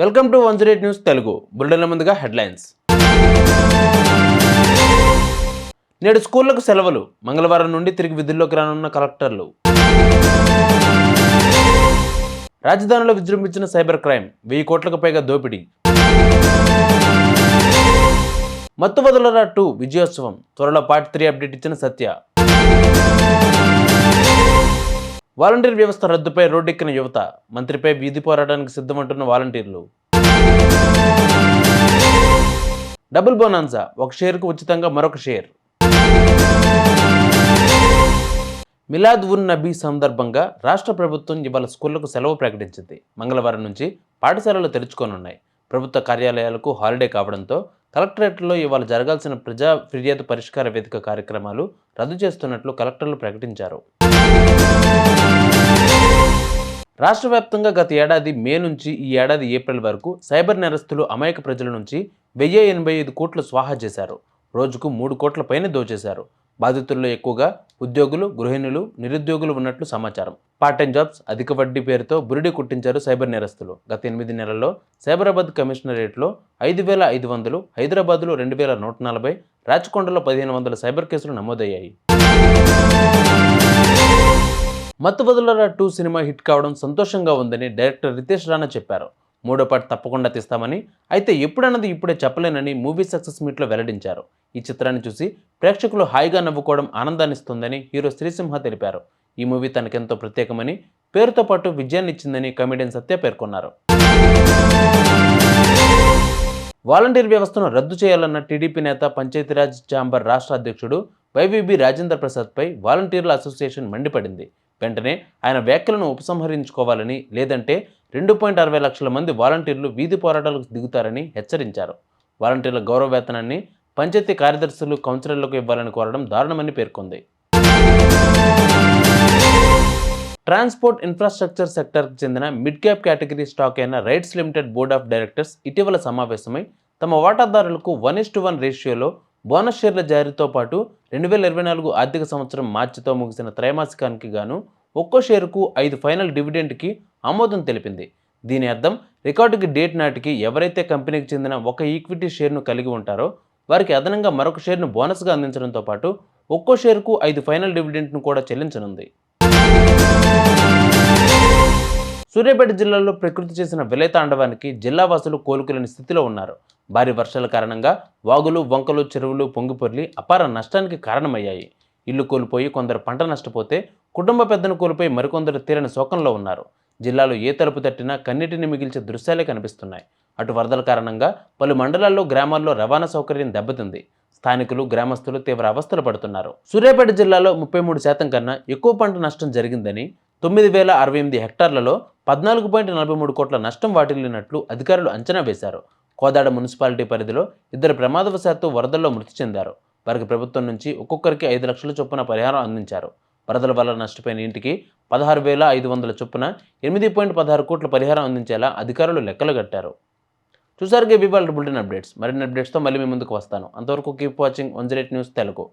Welcome to one zero eight news Telugu. బులెటిన్ల ముందుగా headlines. నేడు స్కూళ్ళకు సెలవులు. మంగళవారం నుండి తిరిగి విధుల్లోకి రానున్న కలెక్టర్లు. రాజధానిలో విజృంభించిన సైబర్ క్రైమ్. వెయ్యి కోట్లకు పైగా దోపిడీ. మత్తు వదలరా టూ విజయోత్సవం. త్వరలో పార్ట్ త్రీ అప్డేట్ ఇచ్చిన సత్య. వాలంటీర్ వ్యవస్థ రద్దుపై రోడ్డెక్కిన యువత మంత్రిపై వీధి పోరాటానికి సిద్ధమంటున్న వాలంటీర్లు. డబుల్ బోనాన్సా ఒక షేర్కు ఉచితంగా మరొక షేర్. మిలాద్ ఉన్ నబీ సందర్భంగా రాష్ట్ర ప్రభుత్వం ఇవాళ స్కూళ్ళకు సెలవు ప్రకటించింది. మంగళవారం నుంచి పాఠశాలలు తెరుచుకోనున్నాయి. ప్రభుత్వ కార్యాలయాలకు హాలిడే కావడంతో కలెక్టరేట్లో ఇవాళ జరగాల్సిన ప్రజా ఫిర్యాదు పరిష్కార వేదిక కార్యక్రమాలు రద్దు చేస్తున్నట్లు కలెక్టర్లు ప్రకటించారు. రాష్ట్ర వ్యాప్తంగా గత ఏడాది మే నుంచి ఈ ఏడాది ఏప్రిల్ వరకు సైబర్ నేరస్తులు అమాయక ప్రజల నుంచి వెయ్యి ఎనభై ఐదు కోట్లు స్వాహా చేశారు. రోజుకు మూడు కోట్ల పైన దోచేశారు. బాధితుల్లో ఎక్కువగా ఉద్యోగులు గృహిణులు నిరుద్యోగులు ఉన్నట్లు సమాచారం. పార్ట్ టైం జాబ్స్ అధిక వడ్డీ పేరుతో బురిడి కుట్టించారు సైబర్ నేరస్తులు. గత ఎనిమిది నెలల్లో సైబరాబాద్ కమిషనరేట్లో ఐదు వేల ఐదు వందలు హైదరాబాద్లో రెండు వేల నూట నలభై రాచకొండలో పదిహేను వందల సైబర్ కేసులు నమోదయ్యాయి. మత్తు వదులరా టూ సినిమా హిట్ కావడం సంతోషంగా ఉందని డైరెక్టర్ రితేష్ రాణా చెప్పారు. మూడో పార్ట్ తప్పకుండా తీస్తామని అయితే ఎప్పుడన్నది ఇప్పుడే చెప్పలేనని మూవీ సక్సెస్ మీట్లో వెల్లడించారు. ఈ చిత్రాన్ని చూసి ప్రేక్షకులు హాయిగా నవ్వుకోవడం ఆనందాన్నిస్తుందని హీరో శ్రీసింహ తెలిపారు. ఈ మూవీ తనకెంతో ప్రత్యేకమని పేరుతో పాటు విజయాన్ని ఇచ్చిందని కమెడియన్ సత్య పేర్కొన్నారు. వాలంటీర్ వ్యవస్థను రద్దు చేయాలన్న టీడీపీ నేత పంచాయతీరాజ్ ఛాంబర్ రాష్ట్ర అధ్యక్షుడు వైవీబీ రాజేంద్ర ప్రసాద్పై వాలంటీర్ల అసోసియేషన్ మండిపడింది. వెంటనే ఆయన వ్యాఖ్యలను ఉపసంహరించుకోవాలని లేదంటే రెండు పాయింట్ అరవై లక్షల మంది వాలంటీర్లు వీధి పోరాటాలకు దిగుతారని హెచ్చరించారు. వాలంటీర్ల గౌరవ వేతనాన్ని పంచాయతీ కార్యదర్శులు కౌన్సిలర్లకు ఇవ్వాలని కోరడం దారుణమని పేర్కొంది. ట్రాన్స్పోర్ట్ ఇన్ఫ్రాస్ట్రక్చర్ సెక్టర్కి చెందిన మిడ్ క్యాప్ కేటగిరీ స్టాక్ అయిన RITES limited board of directors ఇటీవల సమావేశమై తమ వాటాదారులకు వన్ ఇస్ టు వన్ రేషియోలో బోనస్ షేర్ల జారీతో పాటు రెండు వేల ఇరవై నాలుగు ఆర్థిక సంవత్సరం మార్చితో ముగిసిన త్రైమాసికానికి గాను ఒక్కో షేరుకు ఐదు ఫైనల్ డివిడెండ్కి ఆమోదం తెలిపింది. దీని అర్థం రికార్డుకి డేట్ నాటికి ఎవరైతే కంపెనీకి చెందిన ఒక ఈక్విటీ షేర్ను కలిగి ఉంటారో వారికి అదనంగా మరొక షేర్ను బోనస్గా అందించడంతో పాటు ఒక్కో షేరుకు ఐదు ఫైనల్ డివిడెంట్ను కూడా చెల్లించనుంది. సూర్యాపేట జిల్లాలో ప్రకృతి చేసిన విలయతాండవానికి జిల్లా వాసులు కోలుకోలేని స్థితిలో ఉన్నారు. భారీ వర్షాల కారణంగా వాగులు వంకలు చెరువులు పొంగిపొర్లి అపార నష్టానికి కారణమయ్యాయి. ఇల్లు కోల్పోయి కొందరు పంట నష్టపోతే కుటుంబ పెద్దను కోల్పోయి మరికొందరు తీరని శోకంలో ఉన్నారు. జిల్లాలో ఏ తలుపు తట్టినా కన్నీటిని మిగిల్చే దృశ్యాలే కనిపిస్తున్నాయి. అటు వరదల కారణంగా పలు మండలాల్లో గ్రామాల్లో రవాణా సౌకర్యం దెబ్బతింది. స్థానికులు గ్రామస్తులు తీవ్ర అవస్థలు పడుతున్నారు. సూర్యాపేట జిల్లాలో ముప్పై మూడు శాతం కన్నా ఎక్కువ పంట నష్టం జరిగిందని తొమ్మిది వేల అరవై ఎనిమిది హెక్టార్లలో పద్నాలుగు పాయింట్ నలభై మూడు కోట్ల నష్టం వాటిల్లినట్లు అధికారులు అంచనా వేశారు. కోదాడ మున్సిపాలిటీ పరిధిలో ఇద్దరు ప్రమాదవశాత్తు వరదల్లో మృతి చెందారు. వారికి ప్రభుత్వం నుంచి ఒక్కొక్కరికి ఐదు లక్షల చొప్పున పరిహారం అందించారు. వరదల వల్ల నష్టపోయిన ఇంటికి పదహారు వేల ఐదు వందల చొప్పున ఎనిమిది పాయింట్ పదహారు కోట్ల పరిహారం అందించేలా అధికారులు లెక్కలు కట్టారు. చూసారుగా ఇవి బులెటిన్ అప్డేట్స్. మరిన్ని అప్డేట్స్తో మళ్ళీ మీ ముందుకు వస్తాను. అంతవరకు keep watching one zero news Telugu.